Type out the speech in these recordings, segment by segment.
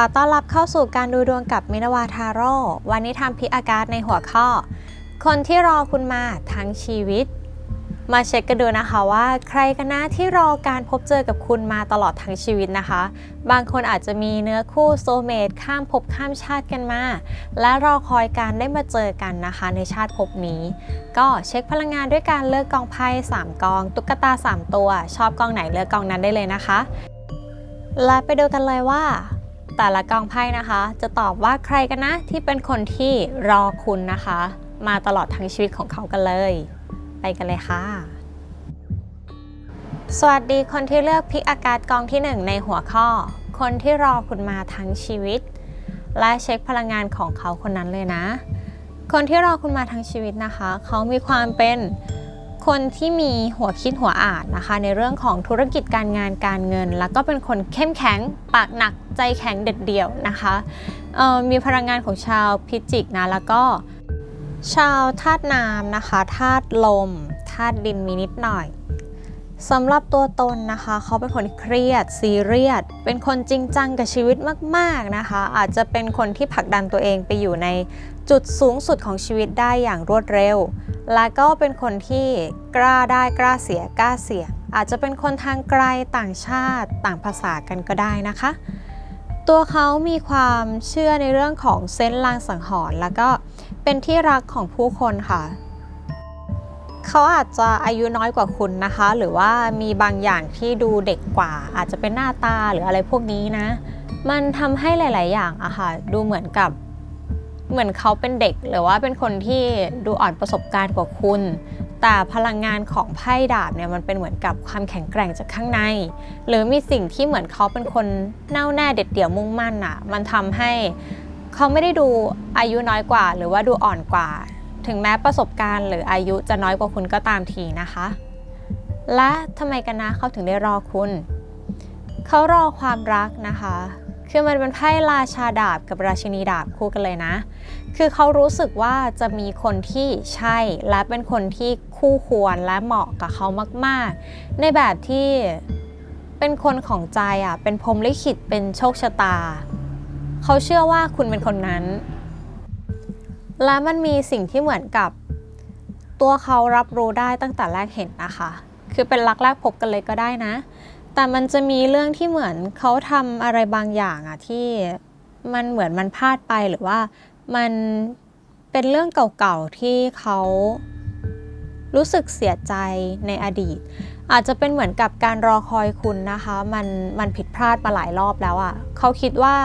อต้อนรับเข้าสู่การดูดวงกับมินาวาทาโร่วันนี้ทำพิกอากาศในหัวข้อ คนที่รอคุณมาทั้งชีวิต มาเช็คกันดูนะคะว่า ใครกันนะที่รอการพบเจอกับคุณมาตลอดทั้งชีวิตนะคะ บางคนอาจจะมีเนื้อคู่โซเมตข้ามภพข้ามชาติกันมา และรอคอยการได้มาเจอกันนะคะ ในชาติภพนี้ ก็เช็คพลังงานด้วยการเลือกกองไพ่3กอง ตุ๊กตา 3 ตัว ชอบกองไหนเลือกกองนั้นได้เลยนะคะ และไปดูกันเลยว่า แต่ละกองไพ่นะคะ จะตอบว่าใครกันนะที่เป็นคนที่รอคุณนะคะ มาตลอดทั้งชีวิตของเขากันเลย ไปกันเลยค่ะ สวัสดีคนที่เลือกพิกอากาศกองที่ 1 ในหัวข้อ คนที่รอคุณมาทั้งชีวิต และเช็คพลังงานของเขาคนนั้นเลยนะ คนที่รอคุณมาทั้งชีวิตนะคะ เขามีความเป็น คนที่มีหัวคิดหัวอ่านนะคะ ในเรื่องของธุรกิจการงานการเงิน แล้วก็เป็นคนเข้มแข็งปากหนักใจแข็งเด็ดเดี่ยวนะคะมีพลังงานของชาวพิจิกนะแล้วก็ชาวธาตุน้ำนะคะธาตุลมธาตุดินมีนิดหน่อยสำหรับตัวตนนะคะ เขาเป็นคนเครียดซีเรียสเป็นคนจริงจังกับชีวิตมาก ๆนะคะ อาจจะเป็นคนที่ผลักดันตัวเองไปอยู่ในจุดสูงสุดของชีวิตได้อย่างรวดเร็ว และก็เป็นคนที่กล้าได้กล้าเสียกล้าเสี่ยง อาจจะเป็นคนทางไกลต่างชาติต่างภาษากันก็ได้นะคะ ตัวเขามีความเชื่อในเรื่องของเซนลางสังหรณ์แล้วก็เป็นที่รักของผู้คนค่ะ เขาอาจจะอายุน้อยกว่าคุณนะคะ หรือว่ามีบางอย่างที่ดูเด็กกว่า อาจจะเป็นหน้าตาหรืออะไรพวกนี้นะ มันทำให้หลาย ๆ อย่างอะค่ะดูเหมือนกับ เหมือนเขาเป็นเด็กหรือว่าเป็นคนที่ดูอ่อนประสบการณ์กว่าคุณ แต่พลังงานของไพ่ดาบเนี่ยมันเป็นเหมือนกับความแข็งแกร่งจากข้างใน หรือมีสิ่งที่เหมือนเขาเป็นคนแน่วแน่เด็ดเดี่ยวมุ่งมั่นอะมันทำให้เขาไม่ได้ดูอายุน้อยกว่า หรือว่าดูอ่อนกว่า ถึงแม้ประสบการณ์หรืออายุจะน้อยกว่าคุณก็ตามทีนะคะ และทำไมกันนะเขาถึงได้รอคุณ เขารอความรักนะคะ คือมันเป็นไพ่ราชาดาบกับราชินีดาบคู่กันเลยนะ คือเขารู้สึกว่าจะมีคนที่ใช่และเป็นคนที่คู่ควรและเหมาะกับเขามาก ๆ ในแบบที่เป็นคนของใจอะ เป็นพรมลิขิตเป็นโชคชะตา เขาเชื่อว่าคุณเป็นคนนั้น และมันมีสิ่งที่เหมือนกับ ตัวเขารับรู้ได้ตั้งแต่แรกเห็นนะคะ คือเป็นรักแรกพบกันเลยก็ได้นะ แต่มันจะมีเรื่องที่เหมือนเขาทำอะไรบางอย่างอะที่มันเหมือนมันพลาดไปหรือว่ามันเป็นเรื่องเก่าๆที่เขารู้สึกเสียใจในอดีต อาจจะเป็นเหมือนกับการรอคอยคุณนะคะ มันมันผิดพลาดมาหลายรอบแล้วอะเขาคิดว่า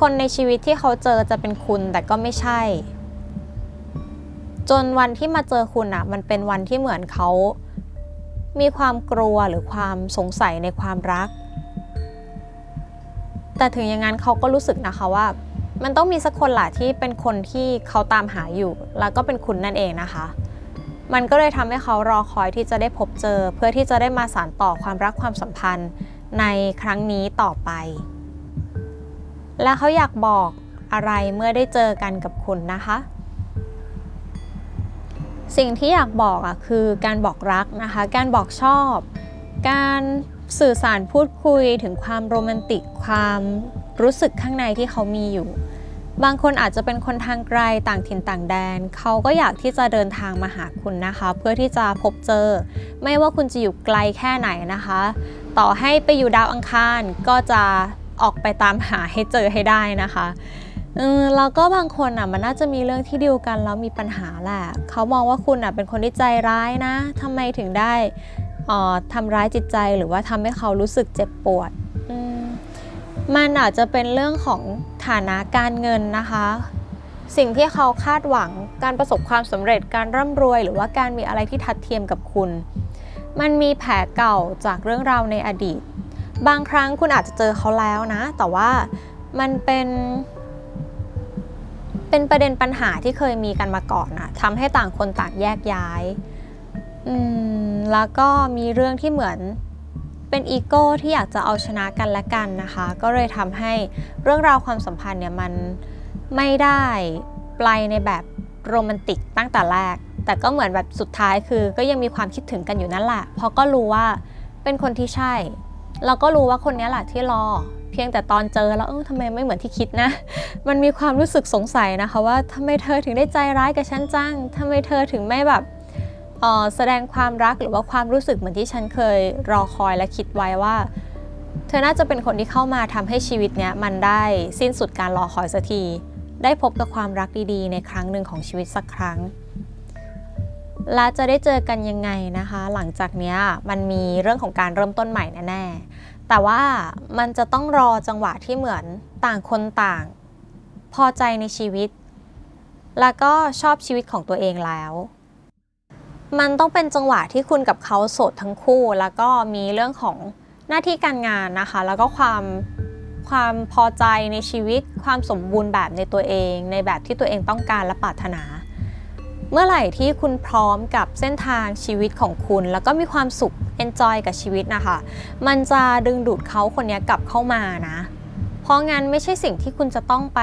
คนในชีวิตที่เขาเจอจะเป็นคุณแต่ก็ไม่ใช่ จนวันที่มาเจอคุณอะ มันเป็นวันที่เหมือนเขา มีความกลัวหรือความสงสัยในความรัก แต่ถึงอย่างนั้นเขาก็รู้สึกนะคะว่า มันต้องมีสักคนแหละที่เป็นคนที่เขาตามหาอยู่ แล้วก็เป็นคุณนั่นเองนะคะ มันก็เลยทำให้เขารอคอยที่จะได้พบเจอ เพื่อที่จะได้มาสานต่อความรักความสัมพันธ์ในครั้งนี้ต่อไป และเขาอยากบอกอะไรเมื่อได้เจอกันกับคุณนะคะ สิ่งที่อยากบอกอะคือการบอกรักนะคะ การบอกชอบ การสื่อสารพูดคุยถึงความโรแมนติก ความรู้สึกข้างในที่เขามีอยู่ บางคนอาจจะเป็นคนทางไกลต่างถิ่นต่างแดน เขาก็อยากที่จะเดินทางมาหาคุณนะคะ เพื่อที่จะพบเจอ ไม่ว่าคุณจะอยู่ไกลแค่ไหนนะคะ ต่อให้ไปอยู่ดาวอังคารก็จะออกไปตามหาให้เจอให้ได้นะคะ เออแล้วก็บางคนอะมันน่าจะมีเรื่องที่เดียวกันแล้วมีปัญหาแหละเขามองว่าคุณอะเป็นคนที่ใจร้ายนะทำไมถึงได้อ่อทำร้ายจิตใจหรือว่าทำให้เขารู้สึกเจ็บปวดมมันอาจจะเป็นเรื่องของฐานะการเงินนะคะ สิ่งที่เขาคาดหวังการประสบความสำเร็จการร่ำรวย หรือว่าการมีอะไรที่ทัดเทียมกับคุณ มันมีแผลเก่าจากเรื่องราวในอดีต บางครั้งคุณอาจจะเจอเขาแล้วนะ แต่ว่ามันเป็น เป็นประเด็นปัญหาที่เคยมีกันมาก่อนนะทำให้ต่างคนต่างแยกย้ายอืมแล้วก็มีเรื่องที่เหมือนเป็นอีโก้ที่อยากจะเอาชนะกันและกันนะคะ ก็เลยทำให้เรื่องราวความสัมพันธ์เนี่ยมันไม่ได้ไปในแบบโรแมนติกตั้งแต่แรก แต่ก็เหมือนแบบสุดท้ายคือ ก็ยังมีความคิดถึงกันอยู่นั่นแหละเพราะก็รู้ว่าเป็นคนที่ใช่ เราก็รู้ว่าคนนี้แหละที่รอ พียงแต่ตอนเจอแล้วเออทำไมไม่เหมือนที่คิดนะ มันมีความรู้สึกสงสัยนะคะว่าทำไมเธอถึงได้ใจร้ายกับฉันจังทำไมเธอถึงไม่แบบออแสดงความรักหรือว่าความรู้สึกเหมือนที่ฉันเคยรอคอยและคิดไว้ว่า เธอน่าจะเป็นคนที่เข้ามาทำให้ชีวิตเนี้ยมันได้สิ้นสุดการรอคอยสักที ได้พบกับความรักดีๆ ในครั้งหนึ่งของชีวิตสักครั้งและจะได้เจอกันยังไงนะคะ หลังจากเนี้ยมันมีเรื่องของการเริ่มต้นใหม่แน่ๆ แต่ว่ามันจะต้องรอจังหวะที่เหมือนต่างคนต่าง พอใจในชีวิต แล้วก็ชอบชีวิตของตัวเองแล้ว มันต้องเป็นจังหวะที่คุณกับเขาโสดทั้งคู่ แล้วก็มีเรื่องของหน้าที่การงานนะคะ แล้วก็ความความพอใจในชีวิต ความสมบูรณ์แบบในตัวเอง ในแบบที่ตัวเองต้องการและปรารถนา เมื่อไหร่ที่คุณพร้อมกับเส้นทางชีวิตของคุณ แล้วก็มีความสุข enjoy กับชีวิตนะคะ มันจะดึงดูดเขาคนนี้กลับเข้ามานะ เพราะงั้นไม่ใช่สิ่งที่คุณจะต้องไป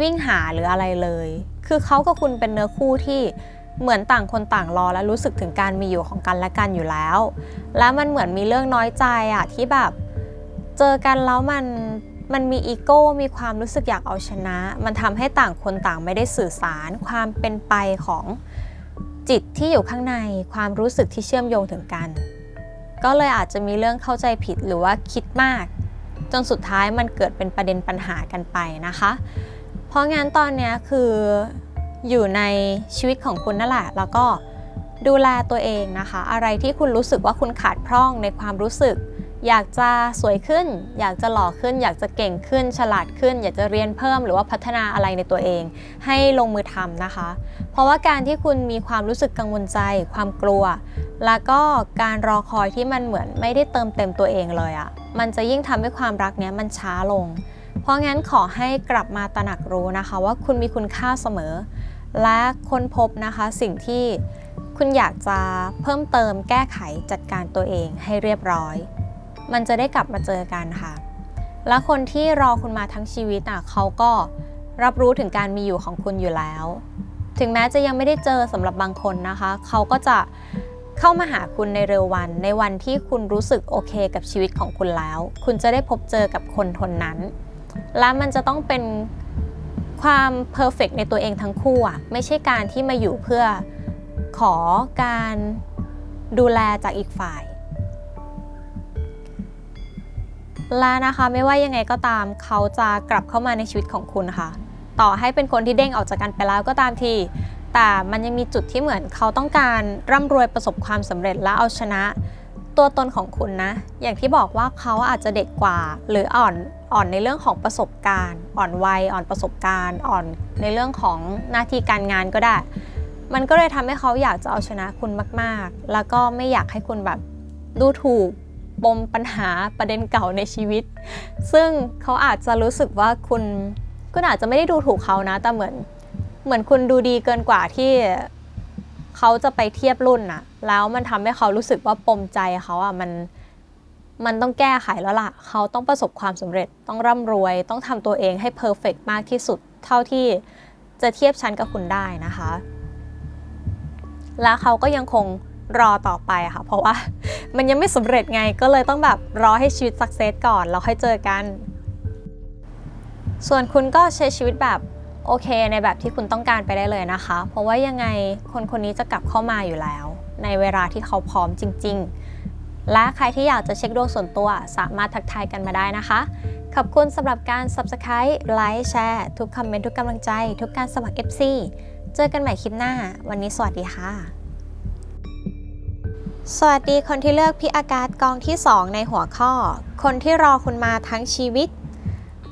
วิ่งหาหรืออะไรเลย คือเขากับคุณเป็นเนื้อคู่ที่เหมือนต่างคนต่างรอและรู้สึกถึงการมีอยู่ของกันและกันอยู่แล้ว แล้วมันเหมือนมีเรื่องน้อยใจอะที่แบบเจอกันแล้วมันมันมีอีโก้ มีความรู้สึกอยากเอาชนะ มันทำให้ต่างคนต่างไม่ได้สื่อสารความเป็นไปของ จิตที่อยู่ข้างในความรู้สึกที่เชื่อมโยงถึงกัน ก็เลยอาจจะมีเรื่องเข้าใจผิดหรือว่าคิดมาก จนสุดท้ายมันเกิดเป็นประเด็นปัญหากันไปนะคะ เพราะงั้นตอนนี้คืออยู่ในชีวิตของคุณนั่นแหละแล้วก็ดูแลตัวเองนะคะ อะไรที่คุณรู้สึกว่าคุณขาดพร่องในความรู้สึก อยากจะสวยขึ้น อยากจะหล่อขึ้น อยากจะเก่งขึ้น ฉลาดขึ้น อยากจะเรียนเพิ่มหรือว่าพัฒนาอะไรในตัวเอง ให้ลงมือทำนะคะ เพราะว่าการที่คุณมีความรู้สึกกังวลใจ ความกลัว แล้วก็การรอคอยที่มันเหมือนไม่ได้เติมเต็มตัวเองเลยอะ่ะมันจะยิ่งทำให้ความรักเนี้ยมันช้าลง เพราะงั้นขอให้กลับมาตระหนักรู้นะคะ ว่าคุณมีคุณค่าเสมอ และค้นพบนะคะสิ่งที่คุณอยากจะเพิ่มเติมแก้ไขจัดการตัวเองให้เรียบร้อย มันจะได้กลับมาเจอกันค่ะ และคนที่รอคุณมาทั้งชีวิตอะเขาก็รับรู้ถึงการมีอยู่ของคุณอยู่แล้ว ถึงแม้จะยังไม่ได้เจอสำหรับบางคนนะคะ เขาก็จะเข้ามาหาคุณในเร็ววัน ในวันที่คุณรู้สึกโอเคกับชีวิตของคุณแล้ว คุณจะได้พบเจอกับคนคนนั้น และมันจะต้องเป็นความเพอร์เฟกในตัวเองทั้งคู่อะไม่ใช่การที่มาอยู่เพื่อขอการดูแลจากอีกฝ่าย และนะคะไม่ว่ายังไงก็ตามเขาจะกลับเข้ามาในชีวิตของคุณค่ะ ต่อให้เป็นคนที่เด้งออกจากกันไปแล้วก็ตามที แต่มันยังมีจุดที่เหมือนเขาต้องการร่ำรวยประสบความสำเร็จและเอาชนะ ตัวตนของคุณนะ อย่างที่บอกว่าเขาอาจจะเด็กกว่า หรืออ่อนอ่อนในเรื่องของประสบการณ์ อ่อนวัยอ่อนประสบการณ์ อ่อนในเรื่องของหน้าที่การงานก็ได้ มันก็เลยทำให้เขาอยากจะเอาชนะคุณมาก ๆ แล้วก็ไม่อยากให้คุณแบบดูถูก ปมปัญหาประเด็นเก่าในชีวิต ซึ่งเขาอาจจะรู้สึกว่าคุณคุณอาจจะไม่ได้ดูถูกเขานะ แต่เหมือน เหมือนคุณดูดีเกินกว่าที่เขาจะไปเทียบรุ่นน่ะแล้วมันทำให้เขารู้สึกว่าปมใจเขาอะมันมันต้องแก้ไขแล้วล่ะ เขาต้องประสบความสำเร็จ ต้องร่ำรวย ต้องทำตัวเองให้เพอร์เฟกมากที่สุด เท่าที่จะเทียบชั้นกับคุณได้นะคะ แล้วเขาก็ยังคง รอต่อไปค่ะ เพราะว่ามันยังไม่สำเร็จไงก็เลยต้องแบบรอให้ชีวิตสักเซสก่อนแล้วค่อยเจอกัน ส่วนคุณก็ใช้ชีวิตแบบโอเคในแบบที่คุณต้องการไปได้เลยนะคะ เพราะว่ายังไงคนคนนี้จะกลับเข้ามาอยู่แล้ว ในเวลาที่เขาพร้อมจริง ๆ และใครที่อยากจะเช็คดวงส่วนตัวสามารถทักทายกันมาได้นะคะ ขอบคุณสำหรับการ Subscribe ไลค์แชร์ทุกคอมเมนต์ทุกกำลังใจ ทุกการสมัคร FC เจอกันใหม่คลิปหน้า วันนี้สวัสดีค่ะ สวัสดีคนที่เลือกพิอากาศกองที่ 2 ในหัวข้อ คนที่รอคุณมาทั้งชีวิต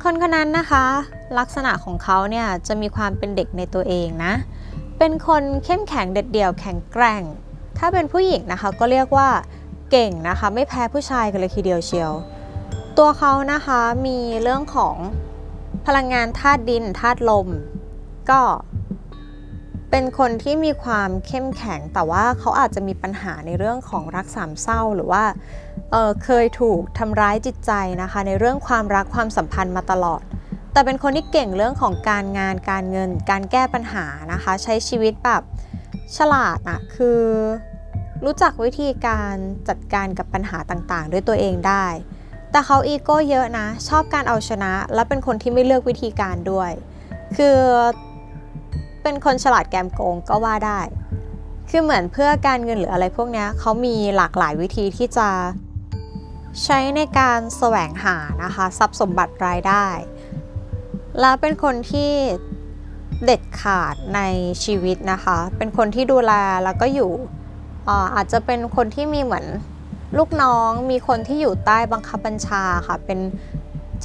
คนคนนั้นนะคะ ลักษณะของเขาเนี่ยจะมีความเป็นเด็กในตัวเองนะ เป็นคนเข้มแข็งเด็ดเดี่ยวแข็งแกร่ง ถ้าเป็นผู้หญิงนะคะก็เรียกว่าเก่งนะคะ ไม่แพ้ผู้ชายกันเลยทีเดียวเชียว ตัวเขานะคะมีเรื่องของพลังงานธาตุดินธาตุลม ก็ เป็นคนที่มีความเข้มแข็ง แต่ว่าเขาอาจจะมีปัญหาในเรื่องของรักสามเศร้าหรือว่าเเคยถูกทำร้ายจิตใจนะคะ ในเรื่องความรักความสัมพันธ์มาตลอด แต่เป็นคนที่เก่งเรื่องของการงานการเงิน การแก้ปัญหานะคะ ใช้ชีวิตแบบฉลาดอะคือรู้จักวิธีการจัดการกับปัญหาต่างๆ ด้วยตัวเองได้ แต่เขาอีโก้เยอะนะ ชอบการเอาชนะ และเป็นคนที่ไม่เลือกวิธีการด้วย คือ เป็นคนฉลาดแกมโกงก็ว่าได้ คือเหมือนเพื่อการเงินหรืออะไรพวกนี้เขามีหลากหลายวิธีที่จะใช้ในการแสวงหานะคะทรัพย์สมบัติรายได้ และเป็นคนที่เด็ดขาดในชีวิตนะคะ เป็นคนที่ดูแลแล้วก็อยู่อ่าอาจจะเป็นคนที่มีเหมือนลูกน้อง มีคนที่อยู่ใต้บังคับบัญชาค่ะ เป็น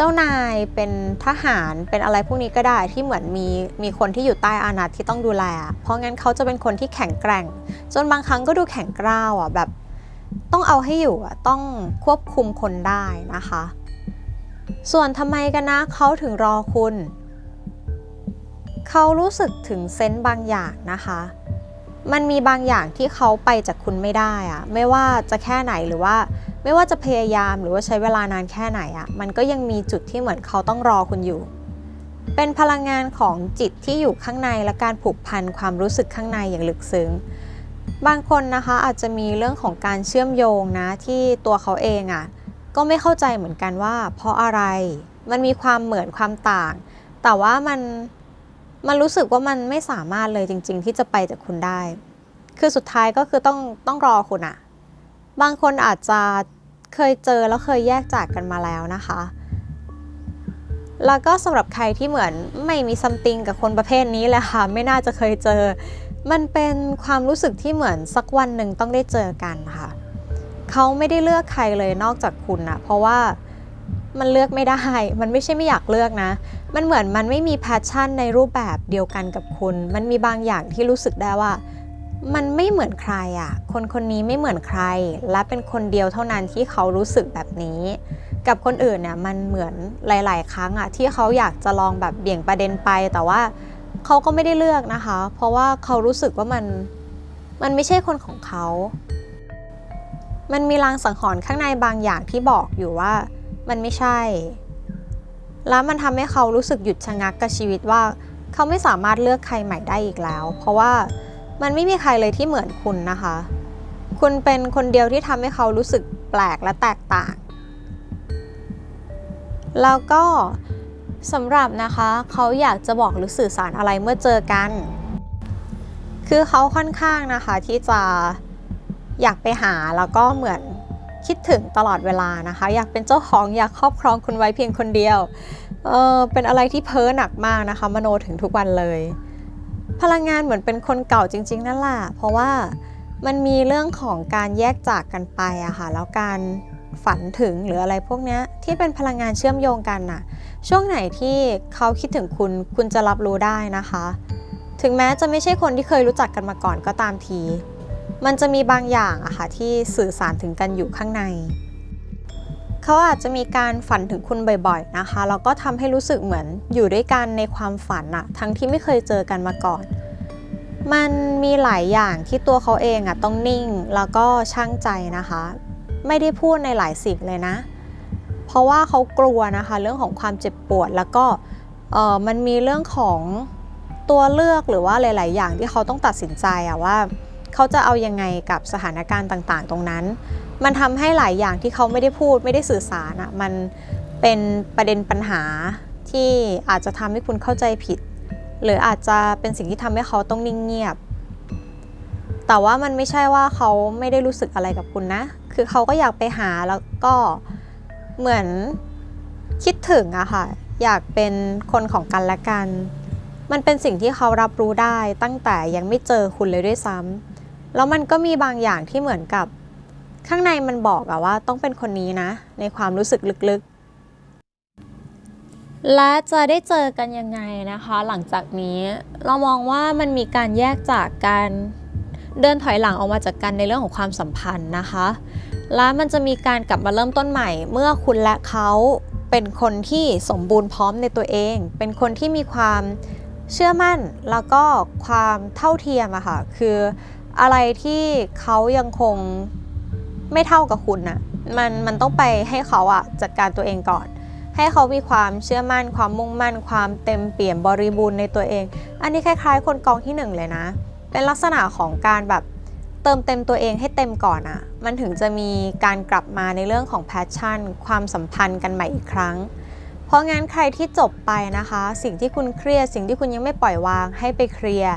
เจ้านายเป็นทหารเป็นอะไรพวกนี้ก็ได้ที่เหมือนมีมีคนที่อยู่ใต้อานัตที่ต้องดูแล เพราะงั้นเขาจะเป็นคนที่แข็งแกร่ง จนบางครั้งก็ดูแข็งกร้าวอะแบบ ต้องเอาให้อยู่อะต้องควบคุมคนได้นะคะ ส่วนทำไมกันนะเขาถึงรอคุณ เขารู้สึกถึงเซนต์บางอย่างนะคะ มันมีบางอย่างที่เขาไปจากคุณไม่ได้อะไม่ว่าจะแค่ไหนหรือว่า ไม่ว่าจะพยายามหรือว่าใช้เวลานานแค่ไหนอะมันก็ยังมีจุดที่เหมือนเขาต้องรอคุณอยู่ เป็นพลังงานของจิตที่อยู่ข้างในและการผูกพันความรู้สึกข้างในอย่างลึกซึ้งบางคนนะคะอาจจะมีเรื่องของการเชื่อมโยงนะที่ตัวเขาเองอะก็ไม่เข้าใจเหมือนกันว่า เพราะอะไรมันมีความเหมือนความต่าง แต่ว่ามัน มันรู้สึกว่ามันไม่สามารถเลยจริง ๆ ที่จะไปจากคุณได้ คือสุดท้ายก็คือต้องต้องรอคุณอะบางคนอาจจะเคยเจอแล้วเคยแยกจากกันมาแล้วนะคะ แล้วก็สำหรับใครที่เหมือนไม่มีซัมติงกับคนประเภทนี้เลยค่ะ ไม่น่าจะเคยเจอ มันเป็นความรู้สึกที่เหมือนสักวันหนึ่งต้องได้เจอกันค่ะ เขาไม่ได้เลือกใครเลยนอกจากคุณนะเพราะว่ามันเลือกไม่ได้ มันไม่ใช่ไม่อยากเลือกนะ มันเหมือนมันไม่มีแพชชั่นในรูปแบบเดียวกันกับคุณ มันมีบางอย่างที่รู้สึกได้ว่า มันไม่เหมือนใครอะ่ะ คนคนนี้ไม่เหมือนใคร และเป็นคนเดียวเท่านั้นที่เขารู้สึกแบบนี้ กับคนอื่นเนี่ยมันเหมือนหลาย ๆ ครั้งอะที่เขาอยากจะลองแบบเบี่ยงประเด็นไป แต่ว่าเขาก็ไม่ได้เลือกนะคะ เพราะว่าเขารู้สึกว่ามันมันไม่ใช่คนของเขา มันมีลางสังหรณ์ข้างในบางอย่างที่บอกอยู่ว่ามันไม่ใช่ แล้วมันทำให้เขารู้สึกหยุดชะงักกับชีวิตว่า เขาไม่สามารถเลือกใครใหม่ได้อีกแล้ว เพราะว่ามันไม่มีใครเลยที่เหมือนคุณนะคะ คุณเป็นคนเดียวที่ทำให้เขารู้สึกแปลกและแตกต่าง แล้วก็สำหรับนะคะเขาอยากจะบอกหรือสื่อสารอะไรเมื่อเจอกัน คือเขาค่อนข้างนะคะที่จะอยากไปหาแล้วก็เหมือน คิดถึงตลอดเวลานะคะ อยากเป็นเจ้าของอยากครอบครองคุณไว้เพียงคนเดียวเออเป็นอะไรที่เพ้อหนักมากนะคะ มโนถึงทุกวันเลย พลังงานเหมือนเป็นคนเก่าจริง ๆ นั่นแหละเพราะว่ามันมีเรื่องของการแยกจากกันไปอะค่ะแล้วการฝันถึงหรืออะไรพวกนี้ที่เป็นพลังงานเชื่อมโยงกันน่ะ ช่วงไหนที่เขาคิดถึงคุณคุณจะรับรู้ได้นะคะ ถึงแม้จะไม่ใช่คนที่เคยรู้จักกันมาก่อนก็ตามที มันจะมีบางอย่างอะค่ะที่สื่อสารถึงกันอยู่ข้างใน เขาอาจจะมีการฝันถึงคุณบ่อยๆนะคะแล้วก็ทำให้รู้สึกเหมือนอยู่ด้วยกันในความฝันอะทั้งที่ไม่เคยเจอกันมาก่อน มันมีหลายอย่างที่ตัวเขาเองอะต้องนิ่งแล้วก็ช่างใจนะคะ ไม่ได้พูดในหลายสิ่งเลยนะ เพราะว่าเขากลัวนะคะ เรื่องของความเจ็บปวดแล้วก็เออมันมีเรื่องของตัวเลือกหรือว่าหลาย ๆ อย่างที่เขาต้องตัดสินใจอะว่า เขาจะเอายังไงกับสถานการณ์ต่างๆ ตรงนั้น มันทำให้หลายอย่างที่เขาไม่ได้พูดไม่ได้สื่อสารอะมันเป็นประเด็นปัญหาที่อาจจะทำให้คุณเข้าใจผิด หรืออาจจะเป็นสิ่งที่ทำให้เขาต้องนิ่งเงียบ แต่ว่ามันไม่ใช่ว่าเขาไม่ได้รู้สึกอะไรกับคุณนะ คือเขาก็อยากไปหาแล้วก็เหมือนคิดถึงอะค่ะ อยากเป็นคนของกันและกัน มันเป็นสิ่งที่เขารับรู้ได้ตั้งแต่ยังไม่เจอคุณเลยด้วยซ้ำ แล้วมันก็มีบางอย่างที่เหมือนกับ ข้างในมันบอกอะว่าต้องเป็นคนนี้นะ ในความรู้สึกลึกๆ และจะได้เจอกันยังไงนะคะ หลังจากนี้เรามองว่ามันมีการแยกจากการเดินถอยหลังออกมาจากกันในเรื่องของความสัมพันธ์นะคะ และมันจะมีการกลับมาเริ่มต้นใหม่ เมื่อคุณและเขาเป็นคนที่สมบูรณ์พร้อมในตัวเอง เป็นคนที่มีความเชื่อมั่นแล้วก็ความเท่าเทียมอะค่ะ คือ อะไรที่เขายังคงไม่เท่ากับคุณน่ะมันมันต้องไปให้เขาอะจัดการตัวเองก่อน ให้เขามีความเชื่อมั่น ความมุ่งมั่น ความเต็มเปี่ยมบริบูรณ์ในตัวเอง อันนี้คล้าย ๆ คนกองที่หนึ่งเลยนะ เป็นลักษณะของการแบบเติมเต็มตัวเองให้เต็มก่อนอะมันถึงจะมีการกลับมาในเรื่องของแพชชั่น ความสัมพันธ์กันใหม่อีกครั้ง เพราะงั้นใครที่จบไปนะคะ สิ่งที่คุณเครียด สิ่งที่คุณยังไม่ปล่อยวางให้ไปเคลียร์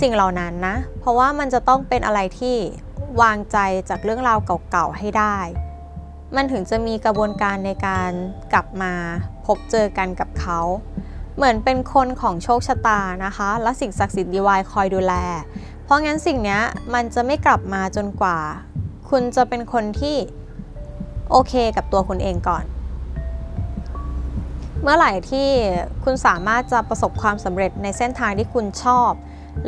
สิ่งเหล่านั้นนะ เพราะว่ามันจะต้องเป็นอะไรที่วางใจจากเรื่องราวเก่าๆให้ได้ มันถึงจะมีกระบวนการในการกลับมาพบเจอกันกับเขา เหมือนเป็นคนของโชคชะตานะคะ และสิ่งศักดิ์สิทธิ์ดีวายคอยดูแล เพราะงั้นสิ่งนี้มันจะไม่กลับมาจนกว่า คุณจะเป็นคนที่โอเคกับตัวคุณเองก่อน เมื่อไหร่ที่คุณสามารถจะประสบความสำเร็จในเส้นทางที่คุณชอบ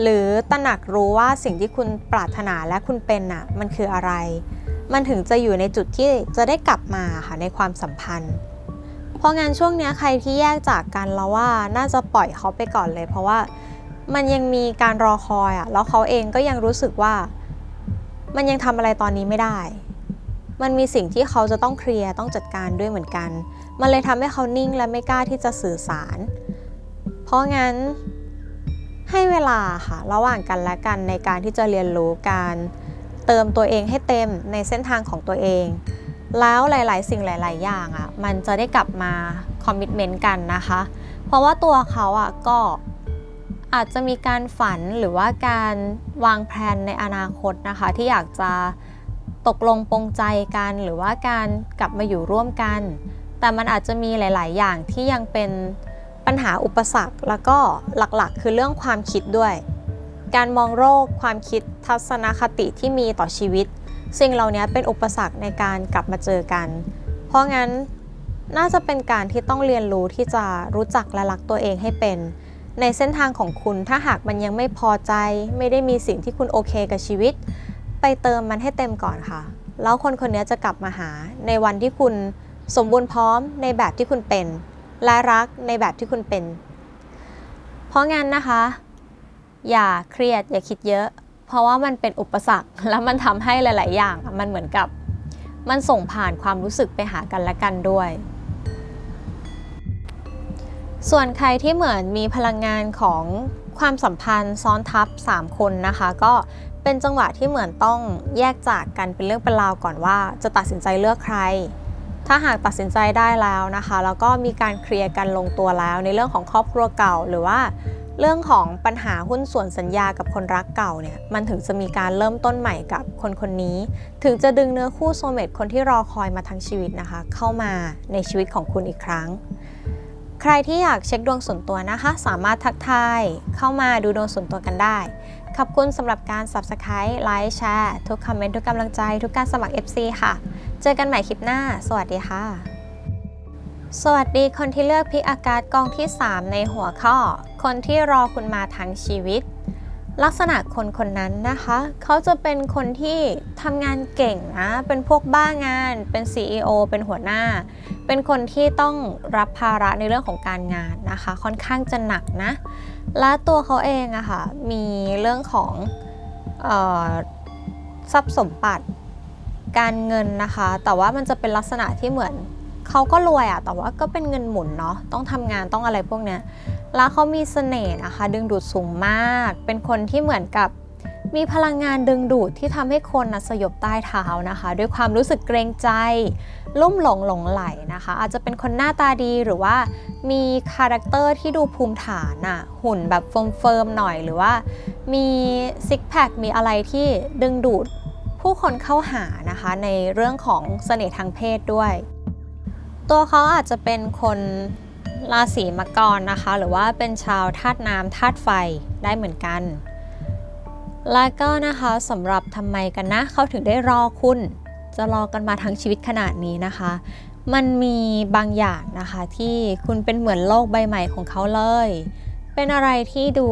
หรือตระหนักรู้ว่าสิ่งที่คุณปรารถนาและคุณเป็นน่ะมันคืออะไร มันถึงจะอยู่ในจุดที่จะได้กลับมาค่ะในความสัมพันธ์ เพราะงั้นช่วงนี้ใครที่แยกจากกันแล้วว่าน่าจะปล่อยเขาไปก่อนเลย เพราะว่ามันยังมีการรอคอยอะแล้วเขาเองก็ยังรู้สึกว่า มันยังทำอะไรตอนนี้ไม่ได้ มันมีสิ่งที่เขาจะต้องเคลียร์ต้องจัดการด้วยเหมือนกัน มันเลยทำให้เขานิ่งและไม่กล้าที่จะสื่อสาร เพราะงั้น ให้เวลาค่ะ ระหว่างกันและกันในการที่จะเรียนรู้การเติมตัวเองให้เต็มในเส้นทางของตัวเอง แล้วหลาย ๆ สิ่งหลาย ๆ อย่างอะ่ะมันจะได้กลับมาคอมมิชเมนต์กันนะคะ เพราะว่าตัวเขาอะก็อาจจะมีการฝันหรือว่าการวางแผนในอนาคตนะคะ ที่อยากจะตกลงปรงใจกัน หรือว่าการกลับมาอยู่ร่วมกัน แต่มันอาจจะมีหลาย ๆ อย่างที่ยังเป็น ญหาอุปสรรค แล้วก็หลักๆ คือเรื่องความคิดด้วย การมองโรคความคิดทัศนคติที่มีต่อชีวิต สิ่งเหล่านี้เป็นอุปสรรคในการกลับมาเจอกัน เพราะงั้นน่าจะเป็นการที่ต้องเรียนรู้ที่จะรู้จักและรักตัวเองให้เป็น ในเส้นทางของคุณถ้าหากมันยังไม่พอใจ ไม่ได้มีสิ่งที่คุณโอเคกับชีวิต ไปเติมมันให้เต็มก่อนค่ะ แล้วคนคนนี้จะกลับมาหาในวันที่คุณสมบูรณ์พร้อมในแบบที่คุณเป็น และรักในแบบที่คุณเป็น เพราะงั้นนะคะ อย่าเครียดอย่าคิดเยอะ เพราะว่ามันเป็นอุปสรรคแล้วมันทำให้หลาย ๆ อย่างมันเหมือนกับ มันส่งผ่านความรู้สึกไปหากันและกันด้วย ส่วนใครที่เหมือนมีพลังงานของความสัมพันธ์ซ้อนทับ 3 คนนะคะ ก็เป็นจังหวะที่เหมือนต้องแยกจากกันเป็นเรื่องเป็นราวก่อนว่า จะตัดสินใจเลือกใคร ถ้าหากตัดสินใจได้แล้วนะคะ แล้วก็มีการเคลียร์กันลงตัวแล้ว ในเรื่องของครอบครัวเก่า หรือว่าเรื่องของปัญหาหุ้นส่วนสัญญากับคนรักเก่าเนี่ยมันถึงจะมีการเริ่มต้นใหม่กับคนคนนี้ ถึงจะดึงเนื้อคู่โซเมตคนที่รอคอยมาทั้งชีวิตนะคะ เข้ามาในชีวิตของคุณอีกครั้ง ใครที่อยากเช็คดวงส่วนตัวนะคะ สามารถทักทายเข้ามาดูดวงส่วนตัวกันได้ ขอบคุณสำหรับการ Subscribe ไลค์แชร์ทุกคอมเมนต์ ทุกกำลังใจ ทุกการสมัคร FC ค่ะ เจอกันใหม่คลิปหน้า สวัสดีค่ะ สวัสดีคนที่เลือกพิกอากาศกองที่ 3 ในหัวข้อ คนที่รอคุณมาทั้งชีวิต ลักษณะคนคนนั้นนะคะ เขาจะเป็นคนที่ทำงานเก่งนะ เป็นพวกบ้างาน เป็น CEO เป็นหัวหน้า เป็นคนที่ต้องรับภาระในเรื่องของการงานนะคะ ค่อนข้างจะหนักนะ และตัวเขาเองอะค่ะมีเรื่องของออทรัพย์สมบัติการเงินนะคะ แต่ว่ามันจะเป็นลักษณะที่เหมือนเขาก็รวยอะแต่ว่าก็เป็นเงินหมุนเนาะต้องทำงานต้องอะไรพวกเนี้ยแล้วเขามีเสน่ห์นะคะ ดึงดูดสูงมาก เป็นคนที่เหมือนกับ มีพลังงานดึงดูดที่ทำให้คนนะสยบใต้เท้านะคะ ด้วยความรู้สึกเกรงใจ ลุ่มหลงหลงไหลนะคะ อาจจะเป็นคนหน้าตาดีหรือว่ามีคาแรคเตอร์ที่ดูภูมิฐานอะหุ่นแบบเฟิร์มๆหน่อยหรือว่า มีซิกแพคมีอะไรที่ดึงดูดผู้คนเข้าหานะคะในเรื่องของเสน่ห์ทางเพศด้วย ตัวเขาอาจจะเป็นคนราศีมังกรนะคะ หรือว่าเป็นชาวธาตุน้ำธาตุไฟได้เหมือนกัน แล้วก็นะคะสำหรับทำไมกันนะเขาถึงได้รอคุณ จะรอกันมาทั้งชีวิตขนาดนี้นะคะ มันมีบางอย่างนะคะที่คุณเป็นเหมือนโลกใบใหม่ของเขาเลย เป็นอะไรที่ดู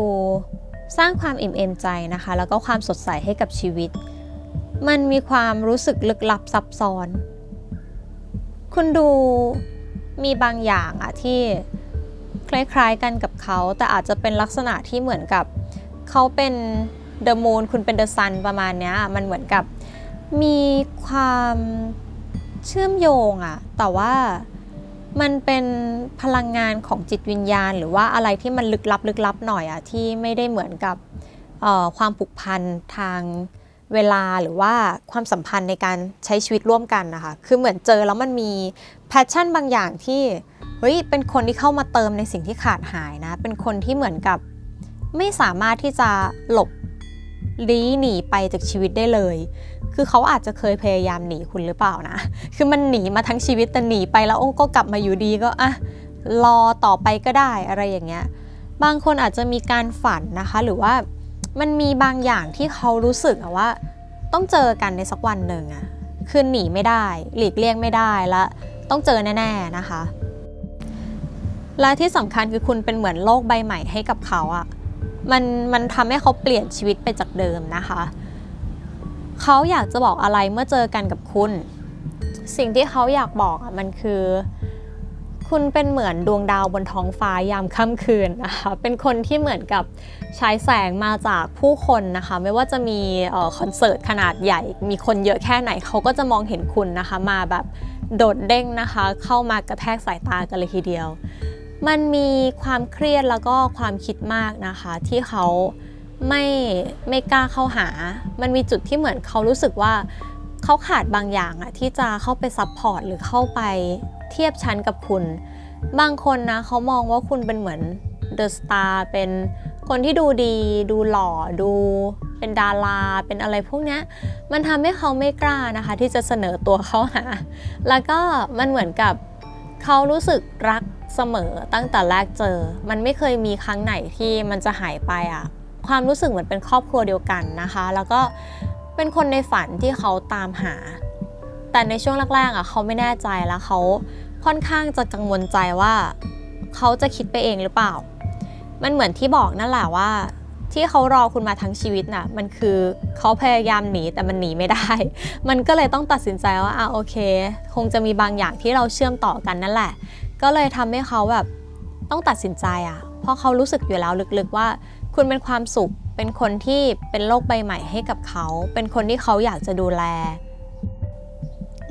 สร้างความอิ่มเอมใจนะคะ แล้วก็ความสดใสให้กับชีวิต มันมีความรู้สึกลึกลับซับซ้อน คุณดูมีบางอย่างอะที่คล้ายๆกันกับเขา แต่อาจจะเป็นลักษณะที่เหมือนกับเขาเป็น เดอะมูนคุณเป็นเดอะซันประมาณเนี้ยมันเหมือนกับมีความเชื่อมโยงอะแต่ว่ามันเป็นพลังงานของจิตวิญญาณ หรือว่าอะไรที่มันลึกลับลึกลับหน่อยอะที่ไม่ได้เหมือนกับความผูกพันทางเวลาหรือว่าความสัมพันธ์ในการใช้ชีวิตร่วมกันนะคะคือเหมือนเจอแล้วมันมีแพชชั่นบางอย่างที่เฮ้ยเป็นคนที่เข้ามาเติมในสิ่งที่ขาดหายนะ เป็นคนที่เหมือนกับไม่สามารถที่จะหลบ ลี้หนีไปจากชีวิตได้เลย คือเขาอาจจะเคยพยายามหนีคุณหรือเปล่านะ คือมันหนีมาทั้งชีวิตแต่หนีไปแล้วก็กลับมาอยู่ดีก็อะรอต่อไปก็ได้อะไรอย่างเงี้ย บางคนอาจจะมีการฝันนะคะ หรือว่ามันมีบางอย่างที่เขารู้สึกว่า ต้องเจอกันในสักวันหนึ่งอะคือหนีไม่ได้ หลีกเลี่ยงไม่ได้และต้องเจอแน่ ๆนะคะ และที่สำคัญคือคุณเป็นเหมือนโลกใบใหม่ให้กับเขาอะ มันมันทำให้เขาเปลี่ยนชีวิตไปจากเดิมนะคะ เขาอยากจะบอกอะไรเมื่อเจอกันกับคุณ สิ่งที่เขาอยากบอกอะมันคือ คุณเป็นเหมือนดวงดาวบนท้องฟ้ายามค่ำคืนนะคะ เป็นคนที่เหมือนกับฉายแสงมาจากผู้คนนะคะ ไม่ว่าจะมีออคอนเสิร์ตขนาดใหญ่ มีคนเยอะแค่ไหนเขาก็จะมองเห็นคุณนะคะ มาแบบโดดเด้งนะคะ เข้ามากระแทกสายตากันเลยทีเดียว มันมีความเครียดแล้วก็ความคิดมากนะคะ ที่เขาไม่ไม่กล้าเข้าหา มันมีจุดที่เหมือนเขารู้สึกว่าเขาขาดบางอย่างอะที่จะเข้าไปซัพพอร์ตหรือเข้าไปเทียบชั้นกับคุณ บางคนนะเขามองว่าคุณเป็นเหมือนเดอะสตาร์เป็นคนที่ดูดี ดูหล่อดูเป็นดาราเป็นอะไรพวกนี้มันทำให้เขาไม่กล้านะคะ ที่จะเสนอตัวเข้าหา แล้วก็มันเหมือนกับเขารู้สึกรัก เสมอตั้งแต่แรกเจอ มันไม่เคยมีครั้งไหนที่มันจะหายไปอะความรู้สึกเหมือนเป็นครอบครัวเดียวกันนะคะ แล้วก็เป็นคนในฝันที่เขาตามหา แต่ในช่วงแรกๆอะเขาไม่แน่ใจแล้วเขาค่อนข้างจะกังวลใจว่าเขาจะคิดไปเองหรือเปล่า มันเหมือนที่บอกนั่นแหละว่า ที่เขารอคุณมาทั้งชีวิตน่ะมันคือเขาพยายามหนีแต่มันหนีไม่ได้ มันก็เลยต้องตัดสินใจว่าอะโอเค คงจะมีบางอย่างที่เราเชื่อมต่อกันนั่นแหละ ก็เลยทำให้เขาแบบต้องตัดสินใจอะ เพราะเขารู้สึกอยู่แล้วลึกๆว่า คุณเป็นความสุข เป็นคนที่เป็นโลกใบใหม่ให้กับเขา เป็นคนที่เขาอยากจะดูแล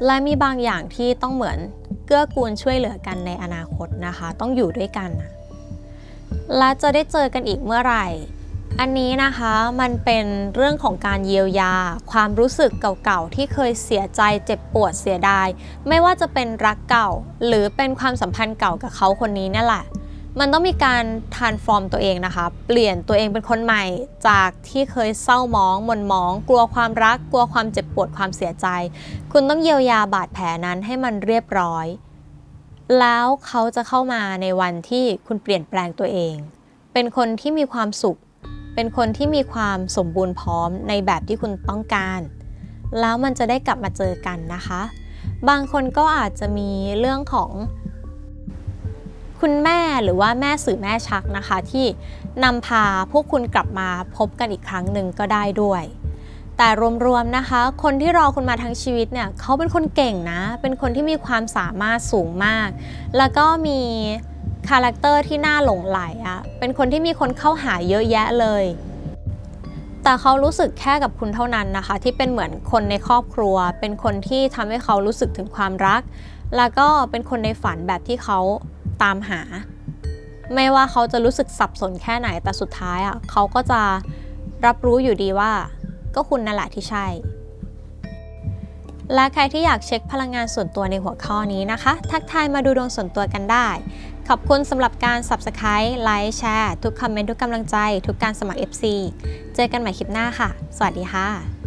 และมีบางอย่างที่ต้องเหมือนเกื้อกูลช่วยเหลือกันในอนาคตนะคะ ต้องอยู่ด้วยกัน และจะได้เจอกันอีกเมื่อไหร่ อันนี้นะคะมันเป็นเรื่องของการเยียวยา ความรู้สึกเก่าๆที่เคยเสียใจเจ็บปวดเสียดาย ไม่ว่าจะเป็นรักเก่า หรือเป็นความสัมพันธ์เก่ากับเขาคนนี้นี่ยแหละ มันต้องมีการทานฟอร์มตัวเองนะคะ เปลี่ยนตัวเองเป็นคนใหม่ จากที่เคยเศร้ามองหม่นมอง กลัวความรัก กลัวความเจ็บปวดความเสียใจ คุณต้องเยียวยาบาดแผลนั้นให้มันเรียบร้อย แล้วเขาจะเข้ามาในวันที่คุณเปลี่ยนแปลงตัวเอง เป็นคนที่มีความสุข เป็นคนที่มีความสมบูรณ์พร้อมในแบบที่คุณต้องการ แล้วมันจะได้กลับมาเจอกันนะคะ บางคนก็อาจจะมีเรื่องของคุณแม่หรือว่าแม่สื่อแม่ชักนะคะ ที่นำพาพวกคุณกลับมาพบกันอีกครั้งหนึ่งก็ได้ด้วย แต่รวมๆนะคะ คนที่รอคุณมาทั้งชีวิตเนี่ยเขาเป็นคนเก่งนะ เป็นคนที่มีความสามารถสูงมาก แล้วก็มี คาแรคเตอร์ที่น่าหลงไหลอะเป็นคนที่มีคนเข้าหาเยอะแยะเลย แต่เขารู้สึกแค่กับคุณเท่านั้นนะคะ ที่เป็นเหมือนคนในครอบครัว เป็นคนที่ทำให้เขารู้สึกถึงความรัก แล้วก็เป็นคนในฝันแบบที่เขาตามหา ไม่ว่าเขาจะรู้สึกสับสนแค่ไหนแต่สุดท้ายอะเขาก็จะรับรู้อยู่ดีว่า ก็คุณนั่นแหละที่ใช่และใครที่อยากเช็คพลังงานส่วนตัวในหัวข้อนี้นะคะ ทักทายมาดูดวงส่วนตัวกันได้ ขอบคุณสำหรับการ Subscribe ไลค์แชร์ทุกคอมเมนต์ทุกกำลังใจ ทุกการสมัคร FC เจอกันใหม่คลิปหน้าค่ะ สวัสดีค่ะ